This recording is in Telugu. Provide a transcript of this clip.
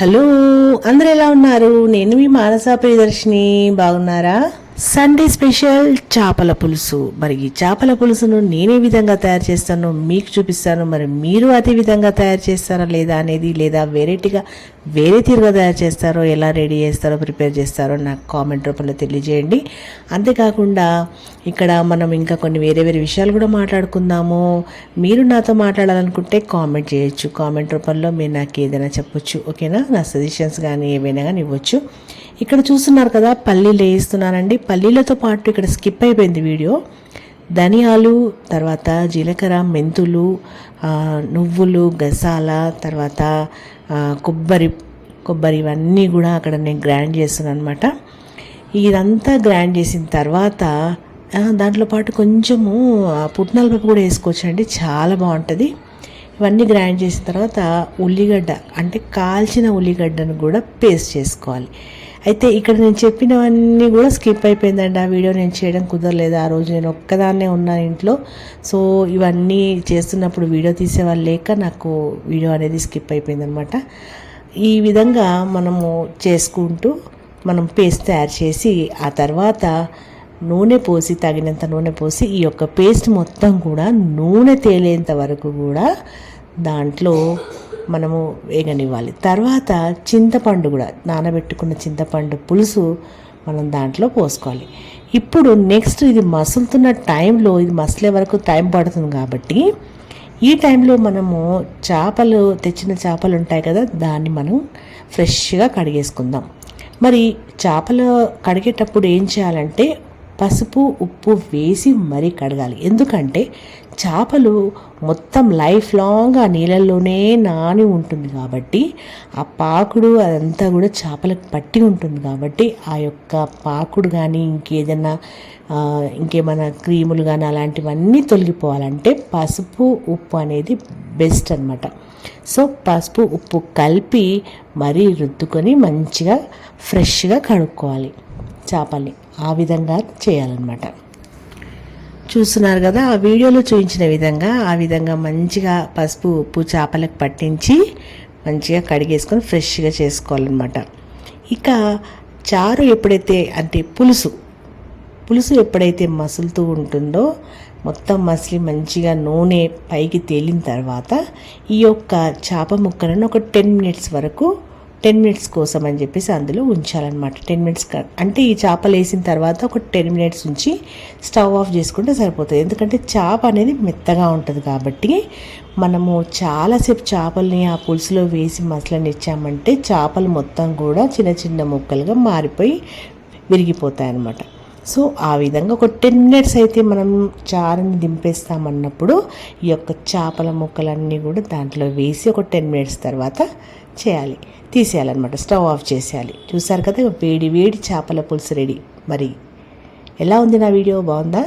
హలో అందరు ఎలా ఉన్నారు? నేను మీ మానస ప్రియదర్శిని. బాగున్నారా? సండే స్పెషల్ చేపల పులుసు. మరి ఈ చేపల పులుసును నేనే విధంగా తయారు చేస్తానో మీకు చూపిస్తాను. మరి మీరు అదే విధంగా తయారు చేస్తారా లేదా అనేది లేదా వెరైటీగా వేరే తీరుగా తయారు చేస్తారో ఎలా రెడీ చేస్తారో ప్రిపేర్ చేస్తారో నాకు కామెంట్ రూపంలో తెలియజేయండి. అంతేకాకుండా ఇక్కడ మనం ఇంకా కొన్ని వేరే వేరే విషయాలు కూడా మాట్లాడుకుందాము. మీరు నాతో మాట్లాడాలనుకుంటే కామెంట్ చేయొచ్చు. కామెంట్ రూపంలో మీరు నాకు ఏదైనా చెప్పొచ్చు. ఓకేనా? నా సజెషన్స్ కానీ ఏవైనా కానీ ఇవ్వచ్చు. ఇక్కడ చూస్తున్నారు కదా పల్లీలు వేయిస్తున్నానండి. పల్లీలతో పాటు ఇక్కడ స్కిప్ అయిపోయింది వీడియో. ధనియాలు తర్వాత జీలకర్ర మెంతులు నువ్వులు గసాల తర్వాత కొబ్బరి కొబ్బరి ఇవన్నీ కూడా అక్కడ నేను గ్రైండ్ చేస్తున్నాను అనమాట ఇదంతా గ్రైండ్ చేసిన తర్వాత దాంట్లో పాటు కొంచెము ఆ, పుట్నాల పప్పు కూడా వేసుకోవచ్చండి. చాలా బాగుంటుంది. ఇవన్నీ గ్రైండ్ చేసిన తర్వాత ఉల్లిగడ్డ అంటే కాల్చిన ఉల్లిగడ్డను కూడా పేస్ట్ చేసుకోవాలి. అయితే ఇక్కడ నేను చెప్పినవన్నీ కూడా స్కిప్ అయిపోయిందండి. ఆ వీడియో నేను చేయడం కుదరలేదు. ఆ రోజు నేను ఒక్కదాన్నే ఉన్నాను ఇంట్లో. సో ఇవన్నీ చేస్తున్నప్పుడు వీడియో తీసేవాళ్ళు లేక నాకు వీడియో అనేది స్కిప్ అయిపోయిందనమాట ఈ విధంగా మనము చేసుకుంటూ మనం పేస్ట్ తయారు చేసి ఆ తర్వాత నూనె పోసి తగినంత నూనె పోసి ఈ యొక్క పేస్ట్ మొత్తం కూడా నూనె తేలేంత వరకు కూడా దాంట్లో మనము వేగనివ్వాలి. తర్వాత చింతపండు కూడా నానబెట్టుకున్న చింతపండు పులుసు మనం దాంట్లో పోసుకోవాలి. ఇప్పుడు నెక్స్ట్ ఇది మసులుతున్న టైంలో ఇది మసలే వరకు టైం పడుతుంది కాబట్టి ఈ టైంలో మనము చేపలు తెచ్చిన చేపలు ఉంటాయి కదా దాన్ని మనం ఫ్రెష్గా కడిగేసుకుందాం. మరి చేపలు కడిగేటప్పుడు ఏం చేయాలంటే పసుపు ఉప్పు వేసి మరీ కడగాలి. ఎందుకంటే చేపలు మొత్తం లైఫ్ లాంగ్ ఆ నీళ్ళల్లోనే నాని ఉంటుంది కాబట్టి ఆ పాకుడు అదంతా కూడా చేపలకు పట్టి ఉంటుంది కాబట్టి ఆ యొక్క పాకుడు కానీ ఇంకేదైనా ఇంకేమైనా క్రీములు కానీ అలాంటివన్నీ తొలగిపోవాలంటే పసుపు ఉప్పు అనేది బెస్ట్ అనమాట సో పసుపు ఉప్పు కలిపి మరీ రుద్దుకొని మంచిగా ఫ్రెష్గా కడుక్కోవాలి. చేపల్ని ఆ విధంగా చేయాలన్నమాట. చూస్తున్నారు కదా ఆ వీడియోలో చూపించిన విధంగా ఆ విధంగా మంచిగా పసుపు ఉప్పు చేపలకు పట్టించి మంచిగా కడిగేసుకొని ఫ్రెష్గా చేసుకోవాలన్నమాట. ఇక చారు ఎప్పుడైతే అంటే పులుసు పులుసు ఎప్పుడైతే మసులుతూ ఉంటుందో మొత్తం మసిలి మంచిగా నూనె పైకి తేలిన తర్వాత ఈ యొక్క చేప ముక్కలను ఒక టెన్ మినిట్స్ వరకు టెన్ మినిట్స్ కోసం అని చెప్పేసి అందులో ఉంచాలన్నమాట. టెన్ మినిట్స్ అంటే ఈ చేపలు వేసిన తర్వాత ఒక టెన్ మినిట్స్ ఉంచి స్టవ్ ఆఫ్ చేసుకుంటే సరిపోతుంది. ఎందుకంటే చేప అనేది మెత్తగా ఉంటుంది కాబట్టి మనము చాలాసేపు చేపల్ని ఆ పులుసులో వేసి మసలని ఇచ్చామంటే చేపలు మొత్తం కూడా చిన్న చిన్న ముక్కలుగా మారిపోయి విరిగిపోతాయి అన్నమాట సో ఆ విధంగా ఒక టెన్ మినిట్స్ అయితే మనం చారుని దింపేస్తామన్నప్పుడు ఈ యొక్క చేపల ముక్కలన్నీ కూడా దాంట్లో వేసి ఒక టెన్ మినిట్స్ తర్వాత చేయాలి. తీసేయాలన్నమాట. స్టవ్ ఆఫ్ చేసేయాలి. చూసారు కదా వేడి వేడి చేపల పులుసు రెడీ. మరి ఎలా ఉంది నా వీడియో? బాగుందా?